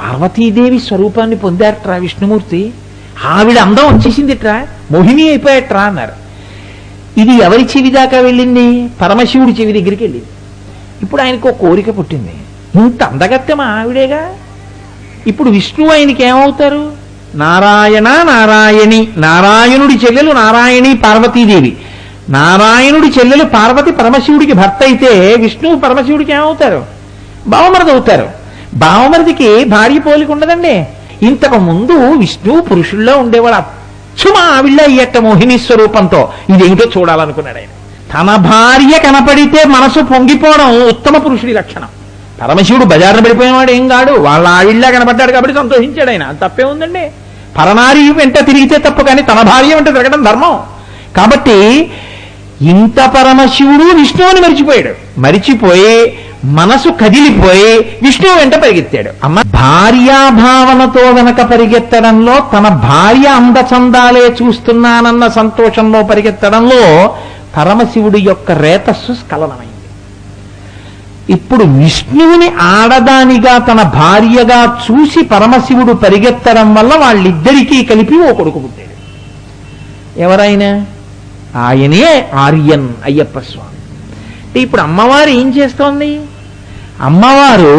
పార్వతీదేవి స్వరూపాన్ని పొందారట్రా విష్ణుమూర్తి? ఆవిడ అందం వచ్చేసిందిట్రా. మోహిని అయిపోయాట్రా అన్నారు. ఇది ఎవరి చెవి దాకా వెళ్ళింది? పరమశివుడి చెవి దగ్గరికి వెళ్ళింది. ఇప్పుడు ఆయనకు ఒక కోరిక పుట్టింది. ఇంత అందగత్తెమ ఆవిడేగా? ఇప్పుడు విష్ణువు ఆయనకి ఏమవుతారు? నారాయణ నారాయణి నారాయణుడి చెల్లెలు నారాయణి పార్వతీదేవి. నారాయణుడి చెల్లెలు పార్వతి పరమశివుడికి భర్త అయితే విష్ణువు పరమశివుడికి ఏమవుతారు? బావమరిది భావమరిదికి బావమరిదికి భార్య పోలిక ఉండదండి. ఇంతకు ముందు విష్ణు పురుషుల్లో ఉండేవాడు అచ్చుమా ఆవిళ్ళ అయ్యట్ట మోహిని స్వరూపంతో. ఇదేమిటో చూడాలనుకున్నాడు ఆయన. తన భార్య కనపడితే మనసు పొంగిపోవడం ఉత్తమ పురుషుడి లక్షణం. పరమశివుడు బజారున పడిపోయినవాడు ఏం కాడు వాళ్ళ ఆవిళ్ళ కనపడ్డాడు కాబట్టి సంతోషించాడు ఆయన. తప్పే ఉందండి. పరనారి వెంట తిరిగితే తప్పు కానీ తన భార్య వెంట తిరగడం ధర్మం. కాబట్టి ఇంత పరమశివుడు విష్ణువుని మరిచిపోయాడు. మరిచిపోయి మనసు కదిలిపోయి విష్ణువు వెంట పరిగెత్తాడు. అమ్మ భార్యాభావనతో వెనక పరిగెత్తడంలో తన భార్య అందచందాలే చూస్తున్నానన్న సంతోషంలో పరిగెత్తడంలో పరమశివుడి యొక్క రేతస్సు స్ఖలనమైంది. ఇప్పుడు విష్ణువుని ఆడదానిగా తన భార్యగా చూసి పరమశివుడు పరిగెత్తడం వల్ల వాళ్ళిద్దరికీ కలిపి ఓ కొడుకు పుట్టాడు. ఎవరైనా? ఆయనే ఆర్యన్ అయ్యప్ప స్వామి. అంటే ఇప్పుడు అమ్మవారు ఏం చేస్తోంది? అమ్మవారు